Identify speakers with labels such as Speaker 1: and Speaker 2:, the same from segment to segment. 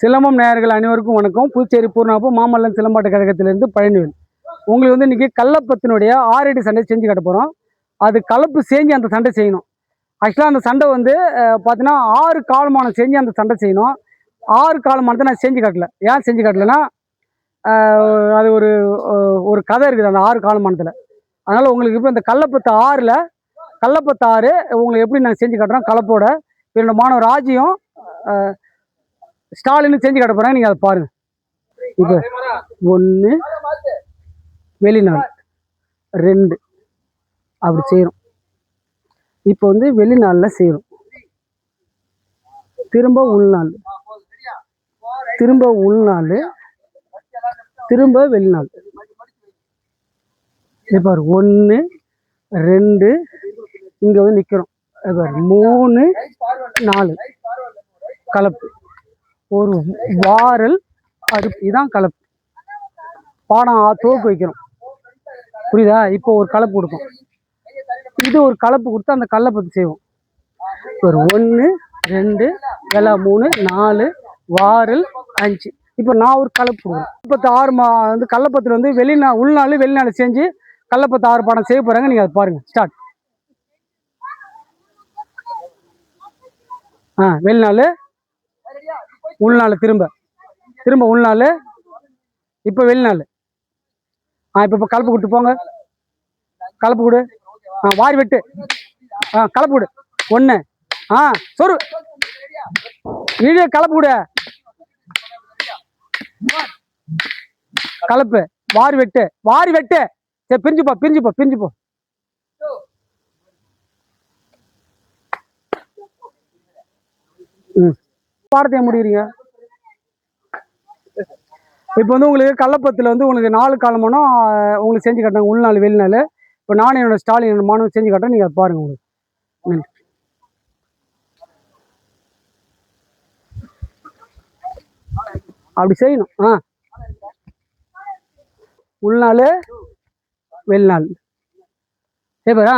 Speaker 1: சிலம்பம் நேயர்கள் அனைவருக்கும் வணக்கம். புதுச்சேரி பூர்ணாப்பு மாமல்லன் சிலம்பாட்ட கழகத்திலிருந்து பழனிவேல். உங்களுக்கு வந்து இன்னைக்கு கள்ளப்பத்தினுடைய ஆறடி சண்டை செஞ்சு கட்ட போகிறோம் அது கலப்பு செஞ்சு அந்த சண்டை செய்யணும். ஆக்சுவலாக அந்த சண்டை வந்து பார்த்தீங்கன்னா ஆறு காலமானம் செஞ்சு அந்த சண்டை செய்யணும். ஆறு கால்மானத்தை நான் செஞ்சு காட்டல. ஏன் செஞ்சு காட்டலைன்னா அது ஒரு ஒரு கதை இருக்குது அந்த ஆறு காலமானத்தில் அதனால் உங்களுக்கு இப்போ இந்த கள்ளப்பத்து ஆறில் கள்ளப்பத்து ஆறு உங்களுக்கு எப்படி நான் செஞ்சு காட்டுறோம்? கலப்போட என்னோட மாணவர் ராஜியும் ஸ்டாலின் செஞ்சு காட்ட போகிறாங்க நீங்கள் அதை பாருங்கள் இப்போ ஒன்று வெளிநாள் ரெண்டு. அப்படி செய்கிறோம் இப்போ வந்து வெளிநாளில் செய்கிறோம் திரும்ப உள்நாள் திரும்ப உள்நாள் திரும்ப வெளிநாள் இப்போ ஒன்று ரெண்டு. இங்கே வந்து நிற்கிறோம் இப்போ மூணு நாலு. கலப்பு. ஒரு வாரல் அடுப்பு. தான் கலப்பு. பாடம் தோக்கு துவக்கு வைக்கிறோம் புரியுதா? இப்போ ஒரு கலப்பு கொடுப்போம். இது ஒரு கலப்பு கொடுத்து அந்த கல்லப்பத்து செய்வோம். ஒரு ஒன்று ரெண்டு வெலை மூணு நாலு வாரல் அஞ்சு. இப்போ நான் ஒரு கலப்பு கொடுக்குறேன். முப்பத்தி ஆறு மா வந்து கள்ளப்பத்தில் வந்து வெளிநா உள்நாள் வெளிநாள் செஞ்சு கள்ளப்பத்து ஆறு பாடம் செய்ய போகிறாங்க நீங்கள் அதை பாருங்கள் ஸ்டார்ட் ஆ வெளிநாள் உள்நாள் திரும்ப. திரும்ப உள்நாள் இப்போ வெளிநாள். ஆ இப்போ இப்போ கலப்பு கொடுத்து போங்க. கலப்பு கொடு. ஆ வாரி வெட்டு. ஆ கலப்பு கொடு. ஒன்று ஆ சொரு. இழிய கலப்பு கொடு. கலப்பு. வாரி வெட்டு. வாரி வெட்டு. சரி பிரிஞ்சு போ பிரிஞ்சு போ. ம். பாடத்தை ஏன் இப்போ வந்து உங்களுக்கு கள்ளப்பத்தில் வந்து உங்களுக்கு நாலு காலமானோ உங்களுக்கு செஞ்சு காட்டுறாங்க உள்நாள் வெளிநாள். இப்போ நானும் என்னோட ஸ்டாலின் என்னோட மாணவன் செஞ்சு காட்டுறேன் நீங்கள் அதை பாருங்கள் உங்களுக்கு. ம். அப்படி செய்யணும். ஆ. உள்நாள் வெளிநாள். ஏப்பா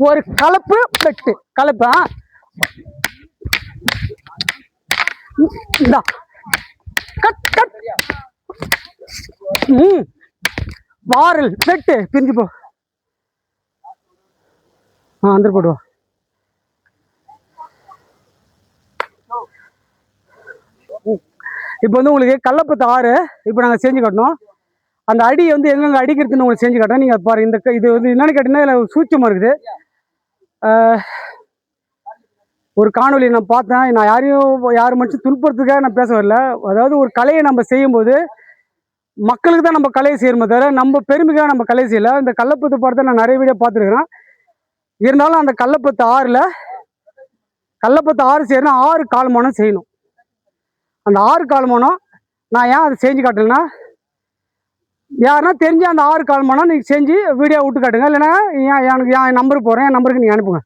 Speaker 1: ஒரு கலப்பு பெட்டு கலப்பு ஆ. இந்தா. Cut cut. ம். வாரல் வெட்டு. பிரிஞ்சு போ. ஆ அந்த போடுவா இப்போ வந்து உங்களுக்கு கள்ளப்பத்து ஆறு இப்போ நாங்கள் செஞ்சு காட்டணும். அந்த அடி வந்து எங்கெங்க அடிக்கிறதுன்னு உங்களுக்கு செஞ்சு காட்டுறோம் நீங்கள் பாருங்கள் இந்த இது வந்து என்னென்னு கேட்டிங்கன்னா இதில் சூட்சமாக இருக்குது. ஒரு காணொலி நான் பார்த்தேன். நான் யாரையும் யார் மனுஷன் துன்புறத்துக்காக நான் பேச வரல. அதாவது ஒரு கலையை நம்ம செய்யும்போது மக்களுக்கு தான் நம்ம கலையை செய்யணுமே தவிர நம்ம பெருமைக்காக நம்ம கலையை செய்யலை. இந்த கள்ளப்பத்து படத்தை நான் நிறைய வீடியோ பார்த்துருக்குறேன். இருந்தாலும் அந்த கள்ளப்பத்து ஆறில் கள்ளப்பத்து ஆறு செய்யணும் ஆறு கால்மானம் செய்யணும். அந்த ஆறு கால்மானம் நான் ஏன் அதை செஞ்சு காட்டலைன்னா யாருன்னா தெரிஞ்ச அந்த ஆறு கால்மானம் நீங்கள் செஞ்சு வீடியோ விட்டு காட்டுங்க. இல்லைன்னா ஏன் எனக்கு என் நம்பருக்கு போகிறேன் என் நம்பருக்கு நீங்கள் அனுப்புங்க.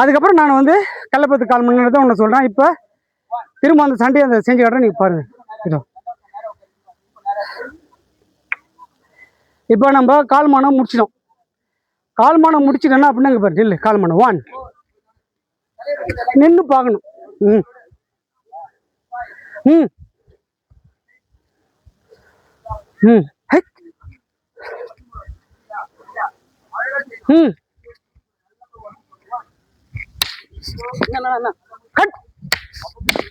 Speaker 1: அதுக்கப்புறம் நான் வந்து கள்ளப்பத்து கால் மணி நேரத்தை ஒன்று சொல்கிறேன் இப்போ திரும்ப அந்த சண்டையை அந்த செஞ்சு காட்டுறேன் நீங்கள் பாருங்கள் இதோ. இப்போ நம்ம கால்மானம் முடிச்சிட்டோம். கால்மானம் முடிச்சிட்டோன்னா அப்படின்னா இங்கே பாரு இல்லை கால்மானம் ஒன் நின்று பார்க்கணும். ம். ம். ம். ம். கட்.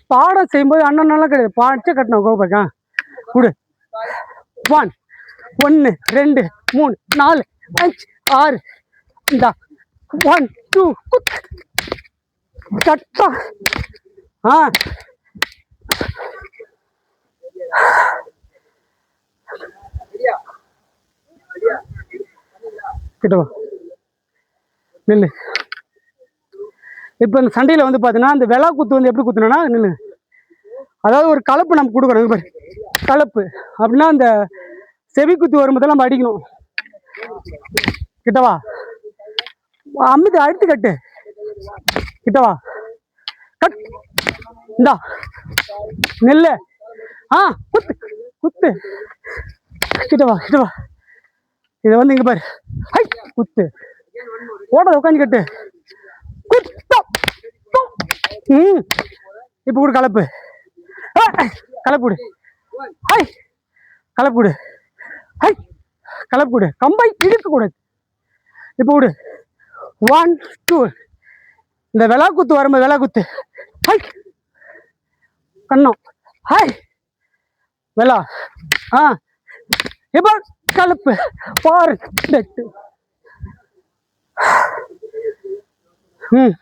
Speaker 1: பாடம் செய்யும்போது அண்ணன் கிடையாது. பாடிச்சே கட்டணும். கோபாக்கா கொடு ஒன் ஒன்று ரெண்டு மூணு நாலு அஞ்சு ஆறு. இந்தா. ஒன் டூ குத். கட்டா. ஆ. கிட்ட நில்லு. இப்போ இந்த சண்டையில் வந்து பார்த்தீங்கன்னா இந்த விலா குத்து வந்து எப்படி குத்துனா நின்று அதாவது ஒரு கலப்பு நம்ம கொடுக்கணும் இங்க பாரு. கலப்பு. அப்படின்னா அந்த செவி குத்து வரும்போது நம்ம அடிக்கணும். கிட்டவா? அம்மிது அடுத்து கட்டு. கிட்டவா? கட். இந்தா. நெல் ஆ குத்து. குத்து. கிட்டவா கிட்டவா? இதை வந்து இங்கே பாரு. ஹை குத்து. ஓட உட்காந்து கட்டு. ம். இப்போ கூட கலப்பு. கலப்புடு. ஹாய். கலப்புடு. ஹை கலப்புடு. கம்பை இழுக்கக்கூடாது இப்போ விடு ஒன் டூ இந்த விலா குத்து வரும்போது விலா குத்து ஹை கண்ணம். ஹாய். விலா. ஆ. இப்போ கலப்பு. பாரு. ம்.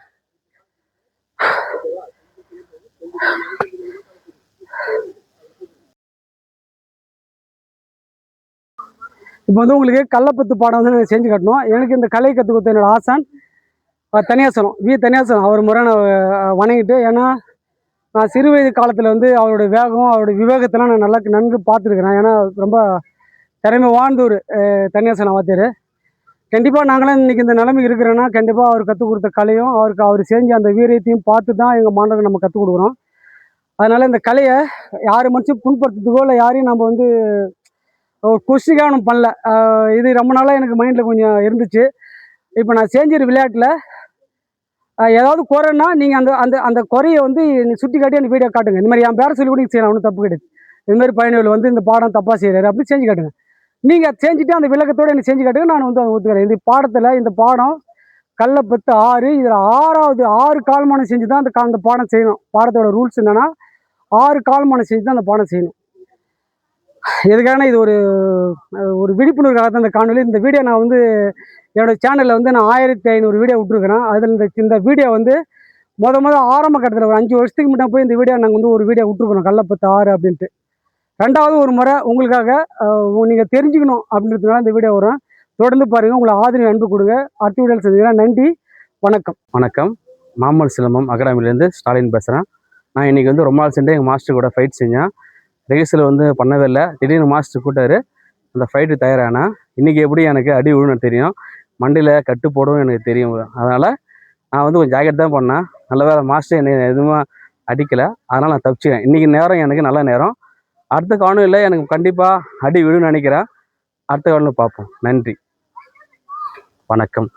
Speaker 1: இப்போ வந்து உங்களுக்கு கள்ளப்பத்து பாடம் வந்து நாங்கள் செஞ்சு காட்டணும். எனக்கு இந்த கலை கற்றுக் கொடுத்த என்னோடய ஆசான் தனியாசனம் வி தனியாசனம். அவர் முறை நான் வணங்கிட்டு ஏன்னா நான் சிறு வயது காலத்தில் வந்து அவருடைய வேகம் அவருடைய விவேகத்தெல்லாம் நான் நல்லா நன்கு பார்த்துருக்குறேன். ஏன்னா ரொம்ப திறமை வாழ்ந்தூர் தனியாசனம் வாத்தியார் கண்டிப்பாக நாங்களாம் இன்றைக்கி இந்த நிலைமைக்கு இருக்கிறேன்னா கண்டிப்பாக அவர் கற்றுக் கொடுத்த கலையும் அவருக்கு அவர் செஞ்ச அந்த வீரியத்தையும் பார்த்து தான் எங்கள் மாணவர்கள் நம்ம கற்றுக் கொடுக்குறோம். அதனால் இந்த கலையை யார் மனுஷன் புண்படுத்துறதுக்கோ இல்லை யாரையும் நம்ம வந்து ஒரு கொஸ்டிக்காக ஒன்றும் பண்ணல இது ரொம்ப நாளாக எனக்கு மைண்டில் கொஞ்சம் இருந்துச்சு. இப்போ நான் செஞ்சிரு விளையாட்டில் ஏதாவது குறைன்னா நீங்கள் அந்த அந்த அந்த குறையை வந்து சுட்டி காட்டி அந்த வீடியோ காட்டுங்க. இந்த மாதிரி என் பேரை சொல்லி கூட நீங்க செய்யலாம் ஒன்றும் தப்பு கிடையாது. இந்த மாதிரி பயணிகள் வந்து இந்த பாடம் தப்பாக செய்கிறாரு அப்படி செஞ்சு காட்டுங்க. நீங்கள் செஞ்சுட்டு அந்த விளக்கத்தோடு எனக்கு செஞ்சு காட்டுங்க நான் வந்து அதை ஒத்துக்கிறேன். இந்த பாடத்தில் இந்த பாடம் கள்ளப்பத்து ஆறு இதில் ஆறாவது ஆறு கால்மானம் செஞ்சு தான் அந்த அந்த பாடம் செய்யணும். பாடத்தோட ரூல்ஸ் என்னென்னா ஆறு கால்மனை செஞ்சு தான் அந்த பானை செய்யணும். எதுக்கான இது ஒரு ஒரு விழிப்புணர்வுக்காக தான் இந்த காணொலி இந்த வீடியோ நான் வந்து என்னோடய சேனலில் வந்து நான் ஆயிரத்தி ஐநூறு வீடியோ விட்டுருக்குறேன். அதில் இந்த இந்த வீடியோ வந்து முத முத ஆரம்ப கட்டத்தில் ஒரு அஞ்சு வருஷத்துக்கு முன்னாடி போய் இந்த வீடியோ நாங்கள் வந்து ஒரு வீடியோ விட்ருக்குறோம் கள்ளப்பத்து ஆறு அப்படின்ட்டு. ரெண்டாவது ஒரு முறை உங்களுக்காக நீங்கள் தெரிஞ்சுக்கணும் அப்படின்றதுனால இந்த வீடியோ வரும். தொடர்ந்து பாருங்கள் உங்களை ஆதரவு அன்பு கொடுங்க. அடுத்த வீடியோவில் சந்திக்கிறேன். நன்றி. வணக்கம்.
Speaker 2: வணக்கம். மாமல் சிலம்பம் அகாடமிலேருந்து ஸ்டாலின் பேசுகிறேன் நான் இன்றைக்கி வந்து ரொம்ப நாள் சென்று எங்கள் மாஸ்டர் கூட ஃபைட் செஞ்சேன். ரிஹர்சல் வந்து பண்ணவே இல்லை. திடீர்னு மாஸ்டர் கூட்டாரு அந்த ஃபைட்டு தயாரானேன் இன்றைக்கி எப்படி எனக்கு அடி விழுன்னு தெரியும். மண்டையில் கட்டு போடவும் எனக்கு தெரியும். அதனால் நான் வந்து கொஞ்சம் ஜாக்கெட் தான் பண்ணேன். நல்ல வேலை மாஸ்டர் என்னை எதுவும் அடிக்கலை. அதனால் நான் தப்பிச்சிட்டேன். இன்றைக்கி நேரம் எனக்கு நல்ல நேரம். அடுத்த காணொலியில் எனக்கு கண்டிப்பாக அடி விழுன்னு நினைக்கிறேன். அடுத்த காணொலியில் பார்ப்போம். நன்றி. வணக்கம்.